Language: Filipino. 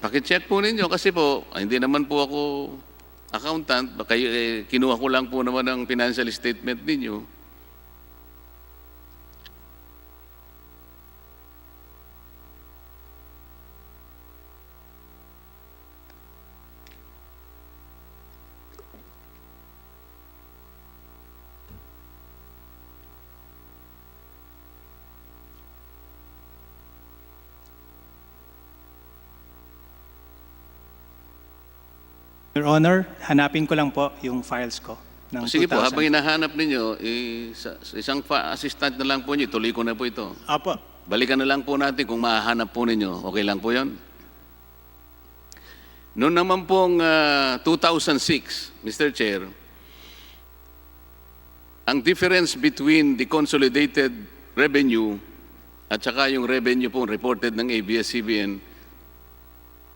Pakicheck po ninyo kasi po, hindi naman po ako accountant. Baka eh, kinuha ko lang po naman ang financial statement ninyo. Your Honor, hanapin ko lang po yung files ko ng Sige po, 2000. habang hinahanap ninyo, eh, sa, sa isang fa- assistant na lang po niyo, tuloy ko na po ito. Apo. Balikan na lang po natin kung mahanap po ninyo. Okay lang po yon? Noon naman pong ah, 2006, Mr. Chair, ang difference between the consolidated revenue at saka yung revenue po reported ng ABS-CBN